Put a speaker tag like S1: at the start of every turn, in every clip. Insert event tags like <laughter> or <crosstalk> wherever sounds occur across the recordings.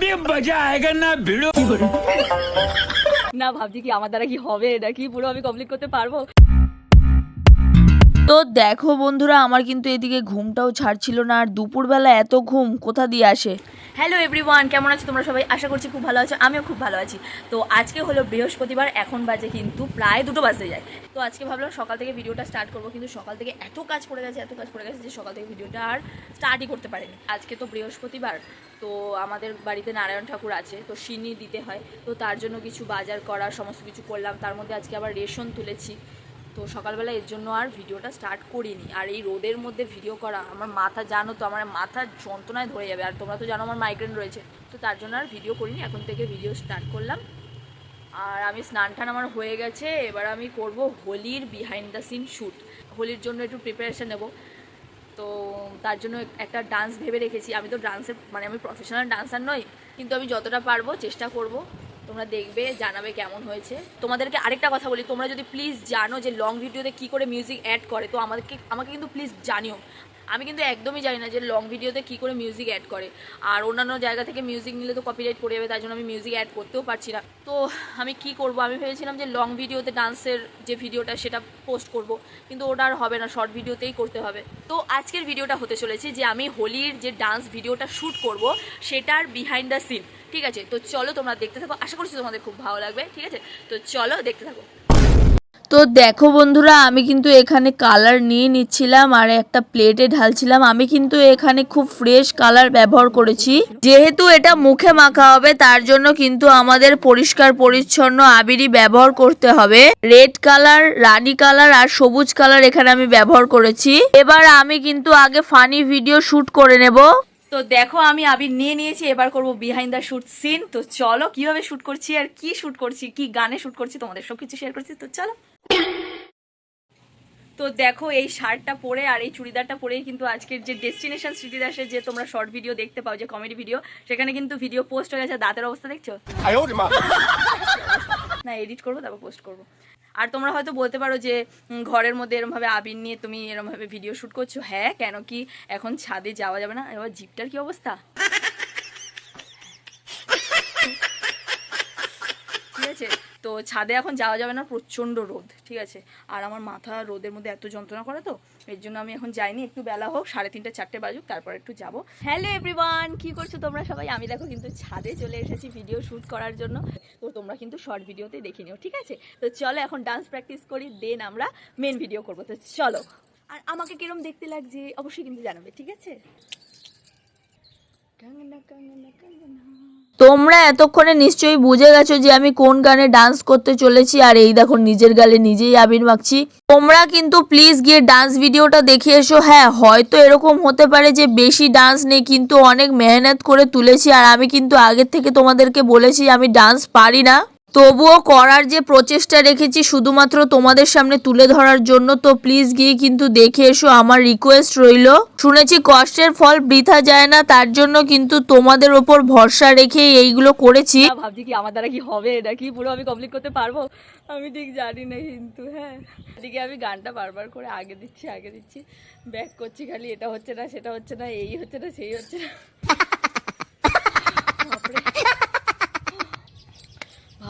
S1: अभी मजा आएगा ना भिड़ो
S2: না ভাবছি কি আমার দ্বারা কি হবে এটা কি পুরো আমি কমপ্লিট করতে পারবো
S3: তো দেখো বন্ধুরা, আমার কিন্তু এদিকে ঘুমটাও ছাড়ছিল না। আর দুপুরবেলা এত ঘুম, কোথা দিয়ে আসে?
S2: হ্যালো এভরিওয়ান কেমন আছো তোমরা সবাই? আশা করছি খুব ভালো আছো, আমিও খুব ভালো আছি। তো আজকে হলো বৃহস্পতিবার, এখন বাজে কিন্তু প্রায় দুটো বাজতে যায়। তো আজকে ভাবলাম সকাল থেকে ভিডিওটা স্টার্ট করব, কিন্তু সকাল থেকে এত কাজ পড়ে গেছে, এত কাজ পড়ে গেছে যে সকাল থেকে ভিডিওটা আর স্টার্টই করতে পারিনি। আজকে তো বৃহস্পতিবার, তো আমাদের বাড়িতে নারায়ণ ঠাকুর আছে, তো সিনি দিতে হয়। তো তার জন্য কিছু বাজার করা, সমস্ত কিছু করলাম। তার মধ্যে আজকে আবার রেশন তুলেছি। তো সকালবেলা এর জন্য আর ভিডিওটা স্টার্ট করিনি। আর এই রোদের মধ্যে ভিডিও করা, আমার মাথা জানো তো, আমার মাথা যন্ত্রণায় ধরে যাবে। আর তোমরা তো জানো আমার মাইগ্রেন রয়েছে। তো তার জন্য আর ভিডিও করিনি, এখন থেকে ভিডিও স্টার্ট করলাম। আর আমি স্নান টান আমার হয়ে গেছে, এবার আমি করব হোলির বিহাইন্ড দ্য সিন শ্যুট হোলির জন্য একটু প্রিপারেশন নেব। তো তার জন্য একটা ডান্স ভেবে রেখেছি। আমি তো ডান্সের মানে আমি প্রফেশনাল ডান্সার নই, কিন্তু আমি যতটা পারব চেষ্টা করব। তোমরা দেখবে, জানাবে কেমন হয়েছে। তোমাদেরকে আরেকটা কথা বলি, তোমরা যদি প্লিজ জানো যে লং ভিডিওতে কি করে মিউজিক অ্যাড করে, তো আমাদেরকে, আমাকে কিন্তু প্লিজ জানিও। আমি কিন্তু একদমই জানি না যে লং ভিডিওতে কি করে মিউজিক অ্যাড করে। আর অন্যান্য জায়গা থেকে মিউজিক নিলে তো কপিরাইট পড়ে যাবে, তাই জন্য আমি মিউজিক অ্যাড করতেও পারছি না। তো আমি কি করব, আমি ভেবেছিলাম যে লং ভিডিওতে ডান্সের যে ভিডিওটা সেটা পোস্ট করব, কিন্তু ওটা আর হবে না শর্ট ভিডিওতেই করতে হবে। তো আজকের ভিডিওটা হতে চলেছে যে আমি হোলির যে ডান্স ভিডিওটা শ্যুট করব, সেটার বিহাইন্ড দ্য সিন ঠিক আছে, তো চলো তোমরা দেখতে থাকো। আশা করছি তোমাদের খুব ভালো লাগবে, ঠিক আছে? তো চলো দেখতে থাকো।
S3: তো দেখো বন্ধুরা, আমি কিন্তু এখানে কালার নিয়ে নিচ্ছিলাম আর একটা প্লেটে ঢালছিলাম। আমি কিন্তু এখানে খুব ফ্রেশ কালার ব্যবহার করেছি। যেহেতু এটা মুখে মাখা হবে, তার জন্য কিন্তু আমাদের পরিষ্কার পরিচ্ছন্ন আবিরই ব্যবহার করতে হবে। রেড কালার রানী কালার আর সবুজ কালার এখানে আমি ব্যবহার করেছি। এবার আমি কিন্তু আগে ফানি ভিডিও শুট করে নেব।
S2: তো দেখো, আমি আবির নিয়ে নিয়েছি, এবার করব বিহাইন্ড দ্য শুট সিন তো চলো, কীভাবে শুট করছি আর কি শুট করছি, কি গানে শুট করছি, তোমাদের সব কিছু শেয়ার করছি, তো চলো। তো দেখো, এই শার্টটা পরে আর এই চুড়িদারটা পরেই কিন্তু আজকের যে ডেস্টিনেশন স্মৃতিদাসের যে তোমরা শর্ট ভিডিও দেখতে পাও, যে কমেডি ভিডিও সেখানে কিন্তু ভিডিও পোস্ট হয়ে গেছে, দাঁতের অবস্থা দেখছ? না এডিট করব, তারপর পোস্ট করব। আর তোমরা হয়তো বলতে পারো যে ঘরের মধ্যে এরমভাবে আবির নিয়ে তুমি এরমভাবে ভিডিও শ্যুট করছ। হ্যাঁ কেন কি এখন ছাদে যাওয়া যাবে না? এবার জিপটার কি অবস্থা ঠিক আছে তো ছাদে এখন যাওয়া যাবে না, প্রচণ্ড রোদ, ঠিক আছে? আর আমার মাথা রোদের মধ্যে এত যন্ত্রণা করে তো, এর জন্য আমি এখন যাইনি, একটু বেলা হোক, সাড়ে তিনটে, চারটে বাজুক, তারপর একটু যাব। হ্যালো এভরিওয়ান কি করছ তোমরা সবাই? আমি দেখো কিন্তু ছাদে চলে এসেছি ভিডিও শ্যুট করার জন্য। তো তোমরা কিন্তু শর্ট ভিডিওতে দেখে নিও, ঠিক আছে? তো চলো এখন ডান্স প্র্যাকটিস করি দেন আমরা মেন ভিডিও করব। তো চলো। আর আমাকে কিরম দেখতে লাগছে, অবশ্যই কিন্তু জানাবে, ঠিক আছে?
S3: তোমরা এতক্ষণে নিশ্চয়ই বুঝে গেছো যে আমি কোন গানে ডান্স করতে চলেছি, আর এই দেখো নিজের গালে নিজেই আবির মাখছি। তোমরা কিন্তু প্লিজ গিয়ে ডান্স ভিডিওটা দেখে এসো। হ্যাঁ হয়তো এরকম হতে পারে যে বেশি ডান্স নেই, কিন্তু অনেক মেহনত করে তুলেছি, আর আমি কিন্তু আগের থেকে তোমাদেরকে বলেছি আমি ডান্স পারি না। তবুও করার যে প্রচেষ্টা রেখেছি শুধুমাত্র তোমাদের সামনে তুলে ধরার জন্য, তো প্লিজ গিয়ে কিন্তু দেখে এসো, আমার রিকোয়েস্ট রইল। শুনেছি কষ্টের ফল বৃথা যায় না, তার জন্য কিন্তু তোমাদের ওপর ভরসা রেখে এইগুলো করেছি।
S2: ভাবছি কি আমার দ্বারা কি হবে? এটা কি পুরো আমি কমপ্লিট করতে পারব? আমি ঠিক জানি না কিন্তু হ্যাঁ। এদিকে আমি গানটা বারবার করে আগে দিচ্ছি আগে দিচ্ছি। ব্যাক করছি খালি, এটা হচ্ছে না, সেটা হচ্ছে না, এই হচ্ছে না, সেই হচ্ছে না।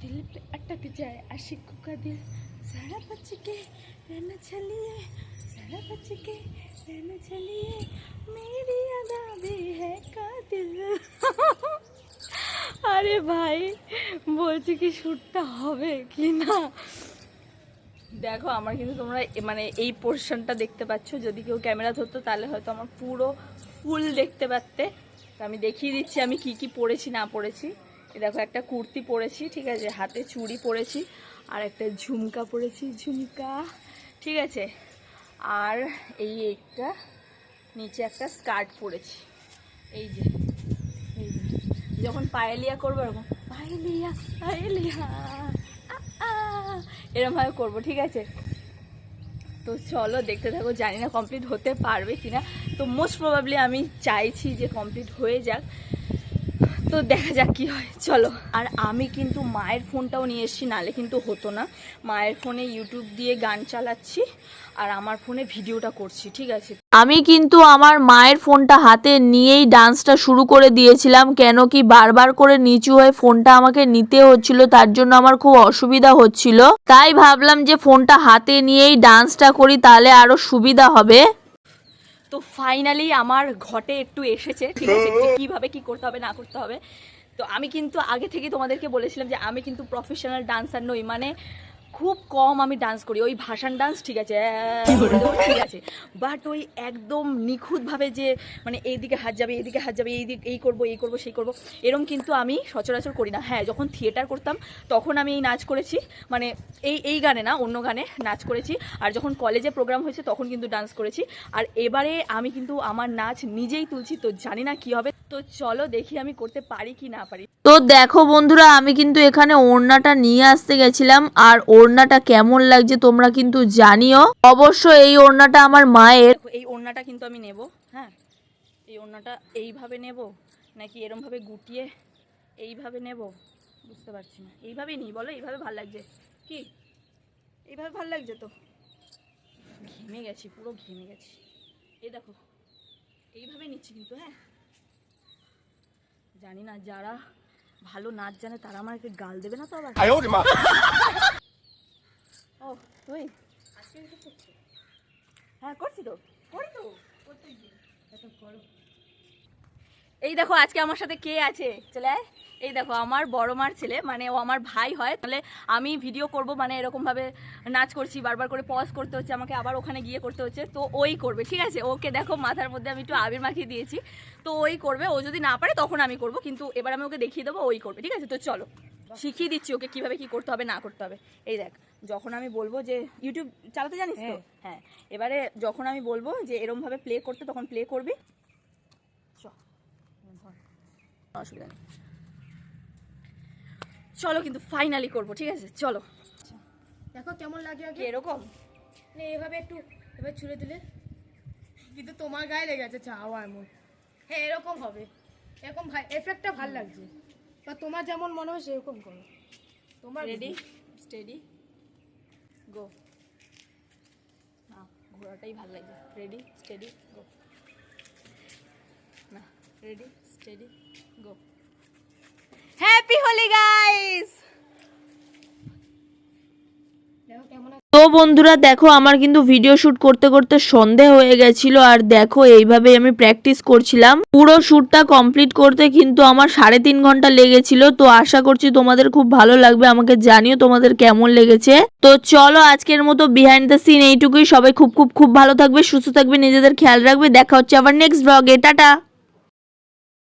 S2: दिल पे अटक जाए आशिकों का दिल सारा बच के रहना चलिए सारा बच के रहना चलिए मेरी अदा भी है कातिल আরে ভাই বলছি কি শ্যুটটা হবে কি না দেখো আমার কিন্তু তোমরা এ- মানে এই পোর্শনটা দেখতে পাচ্ছ যদি কেউ ক্যামেরা ধরতো তাহলে হয়তো আমার পুরো ফুল দেখতে পারতে তো আমি দেখিয়ে দিচ্ছি আমি কি কি পরেছি না পরেছি এই দেখো, একটা কুর্তি পরেছি, ঠিক আছে, হাতে চুড়ি পরেছি, আর একটা ঝুমকা পরেছি, ঝুমকা, ঠিক আছে, আর এই একটা, নিচে একটা স্কার্ট পরেছি, এই যে যখন পায়েলিয়া করব এরকম, পায়েলিয়া পায়েলিয়া এরমভাবে করব, ঠিক আছে, তো চলো দেখতে থাকো, জানি না কমপ্লিট হতে পারবে কিনা, তো মোস্ট প্রবাবলি আমি চাইছি যে কমপ্লিট হয়ে যাক তো দেখা যাক কি হয়। চলো। আর আমি কিন্তু মায়ের ফোনটাও নিয়ে এসেছি নালে কিন্তু হতো না। মায়ের ফোনে ইউটিউব দিয়ে গান চালাচ্ছি আর আমার ফোনে ভিডিওটা করছি ঠিক আছে?
S3: আমি কিন্তু আমার মায়ের ফোনটা হাতে নিয়েই ডান্সটা শুরু করে দিয়েছিলাম কেন কি বারবার করে নিচু হয়ে ফোনটা আমাকে নিতে হচ্ছিল তার জন্য আমার খুব অসুবিধা হচ্ছিল। তাই ভাবলাম যে ফোনটা হাতে নিয়েই ডান্সটা করি তাহলে আরও সুবিধা হবে।
S2: তো ফাইনালি আমার ঘটে একটু এসেছে ঠিক আছে <laughs> কীভাবে কি করতে হবে না করতে হবে। তো আমি কিন্তু আগে থেকে তোমাদেরকে বলেছিলাম যে আমি কিন্তু প্রফেশনাল ডান্সার নই মানে খুব কম আমি ডান্স করি। ওই ভাষান ডান্স ঠিক আছে ঠিক আছে। বাট ওই একদম নিখুঁতভাবে যে মানে এইদিকে হাত যাবে, এইদিকে হাত যাবে, এই দিক, এই করব এই করব, সেই করব, এরম কিন্তু আমি সচরাচর করি না। হ্যাঁ যখন থিয়েটার করতাম, তখন আমি এই নাচ করেছি। মানে এই এই গানে না, অন্য গানে নাচ করেছি। আর যখন কলেজে প্রোগ্রাম হয়েছে, তখন কিন্তু ডান্স করেছি। আর এবারে আমি কিন্তু আমার নাচ নিজেই তুলছি, তো জানি না কি হবে। তো চলো দেখি আমি করতে পারি কি না পারি।
S3: তো দেখো বন্ধুরা, আমি কিন্তু এখানে ওড়নাটা নিয়ে আসতে গেছিলাম। আর ওড়নাটা কেমন লাগছে তোমরা কিন্তু জানিও। অবশ্য এই ওড়নাটা আমার মায়ের।
S2: এই ওড়নাটা কিন্তু আমি নেব হ্যাঁ? এই ওড়নাটা এইভাবে নেব নাকি এরমভাবে গুটিয়ে এইভাবে নেব? বুঝতে পারছি না। এইভাবেই নিই বলো এইভাবে ভালো লাগছে। কি? এইভাবে ভালো লাগছে তো? ঘেমে গেছি পুরো ঘেমে গেছি। এই দেখো এইভাবে নিচ্ছি কিন্তু হ্যাঁ? জানি না যারা ভালো নাচ জানে তারা আমাকে গাল দেবে না তো আবার? <laughs> ও তুই? হ্যাঁ করছি তো। করি তো এই দেখো আজকে আমার সাথে কে আছে? চলে আয়। এই দেখো আমার বড় মার ছেলে মানে ও আমার ভাই হয় তাহলে আমি ভিডিও করব মানে এরকমভাবে নাচ করছি বারবার করে পজ করতে হচ্ছে আমাকে আবার ওখানে গিয়ে করতে হচ্ছে তো ওই করবে ঠিক আছে? ওকে দেখো মাথার মধ্যে আমি একটু আবির মাখিয়ে দিয়েছি তো ওই করবে ও যদি না পারে তখন আমি করব কিন্তু এবার আমি ওকে দেখিয়ে দেবো ওই করবে ঠিক আছে? তো চলো। শিখিয়ে দিচ্ছি ওকে কীভাবে কি করতে হবে না করতে হবে। এই দেখ যখন আমি বলব যে ইউটিউব চালাতে জানিস তো? হ্যাঁ। এবারে যখন আমি বলব যে এরমভাবে প্লে করতে তখন প্লে করবি। অসুবিধা নেই। চলো কিন্তু ফাইনালি করব ঠিক আছে? চলো।
S4: দেখো কেমন লাগে আগে।
S2: এরকম
S4: মানে এভাবে একটু এভাবে ছুঁড়ে দিলে। কিন্তু তোমার গায়ে লেগে আছে চাওয়া এমন। হ্যাঁ এরকম হবে। এরকম ভাই এফেক্টটা ভালো লাগছে। বা তোমার যেমন মনে হয় সেরকম করো। তোমার
S2: রেডি স্টেডি গো না ঘোড়াটাই ভালো লাগে। রেডি স্টেডি গো না ready steady go happy Holi guys
S4: দেখো কেমন আছে
S3: তো বন্ধুরা, দেখো আমার কিন্তু ভিডিও শুট করতে করতে সন্ধে হয়ে গেছিল আর দেখো এইভাবে আমি প্র্যাকটিস করছিলাম। পুরো শ্যুটটা কমপ্লিট করতে কিন্তু আমার সাড়ে তিন ঘণ্টা লেগেছিল। তো আশা করছি তোমাদের খুব ভালো লাগবে, আমাকে জানিও তোমাদের কেমন লেগেছে। তো চলো আজকের মতো বিহাইন্ড দ্য সিন এইটুকুই। সবাই খুব খুব খুব ভালো থাকবে, সুস্থ থাকবে, নিজেদের খেয়াল রাখবে। দেখা হচ্ছে আবার নেক্সট ব্লগে টাটা!